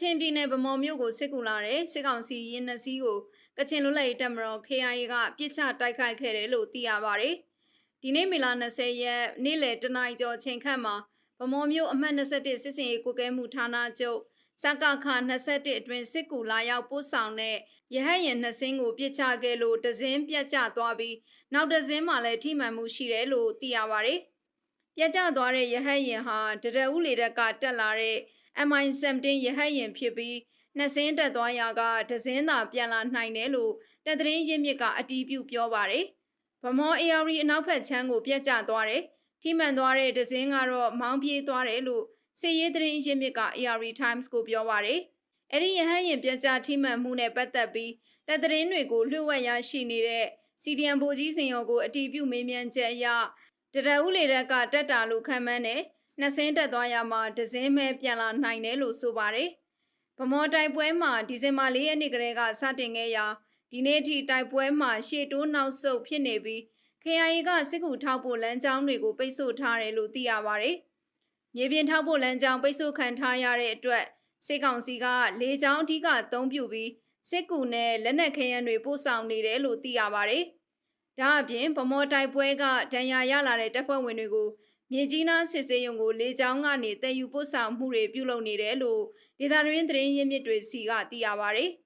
ချင်ပြည်နယ်ဗမော်မြို့ကိုစစ်ကူလာတဲ့စစ်ကောင်စီရင်နှစီးကိုကချင်လွတ်လပ်ရေးတပ်မတော် KIA ကပြစ်ချတိုက်ခိုက်ခဲ့တယ်လို့သိရပါဗျ။ဒီနေ့မေလ20ရက်နေ့လယ်တနာရီကျော်အချိန်ခန့်မှာဗမော်မြို့အမှတ်21စစ်စင်ရေးကိုကဲမှုဌာနချုပ်စကခ21အတွင်းစစ်ကူလာရောက်ပို့ဆောင်တဲ့ရဟတ်ရင်နှစ်စင်းကိုပြစ်ချခဲ့လို့တစင်းပြတ်ကျသွားပြီးနောက်တစင်းမှလည်းထိမှန်မှုရှိတယ်လို့သိရပါဗျ။ပြတ်ကျသွားတဲ့ရဟတ်ရင်ဟာတရဦးလေတက်ကတက်လာတဲ့ MI17 ရဟတ်ရင်ဖြစ်ပြီးနှစ်စင်းတက်သွားရာကဒဇင်းသာပြန်လာနိုင်တယ်လို့တပ်သတင်းရင်းမြစ်ကအတီးပြုပြောပါတယ်။ဗမော AR အနောက်ဘက်ချမ်းကိုပြက်ကျသွားတယ်။ထိမှန်သွားတဲ့ဒဇင်းကတော့မောင်းပြေးသွားတယ်လို့စစ်ရေးသတင်းရင်းမြစ်က AR Times ကိုပြောပါတယ်။အဲ့ဒီရဟတ်ရင်ပြက်ကျထိမှန်မှုနဲ့ပတ်သက်ပြီးတပ်သတင်းတွေကိုလွှတ်ဝက်ရရှိနေတဲ့ CDM ဗိုလ်ကြီးစင်ရောကိုအတီးပြုမေးမြန်းချက်အရတရဦးလေတက်ကတက်တာလို့ခံမှန်းတယ်။ နှစ်စင်းတက်သွားရမှာဒဇင်းမဲပြန်လာနိုင်တယ်လို့ဆိုပါတယ်။ဗမော်တိုက်ပွဲမှာဒီဇင်ဘာ၄ရက်နေ့ကလေးကစတင်ခဲ့ရာဒီနေ့ထိတိုက်ပွဲမှာရှေ့တိုးနောက်ဆုတ်ဖြစ်နေပြီး KIA ကစစ်ကူထောက်ဖို့လမ်းကြောင်းတွေကိုပိတ်ဆို့ထားတယ်လို့သိရပါတယ်။မြေပြင်ထောက်ဖို့လမ်းကြောင်းပိတ်ဆို့ခံထားရတဲ့အတွက်စစ်ကောင်စီကလေကြောင်းအဓိကအသုံးပြုပြီးစစ်ကူနဲ့လက်နက်ခဲယမ်းတွေပို့ဆောင်နေတယ်လို့သိရပါတယ်။ဒါအပြင်ဗမော်တိုက်ပွဲကဒဏ်ရာရလာတဲ့တပ်ဖွဲ့ဝင်တွေကို မြေကြီးနားစစ်စေးရုံကိုလေကြောင်းကနေတည်ယူပို့ဆောင်မှုတွေပြုလုပ်နေတယ်လို့ဒေသတွင်းသတင်းရင်းမြစ်တွေစီကသိရပါဗျ။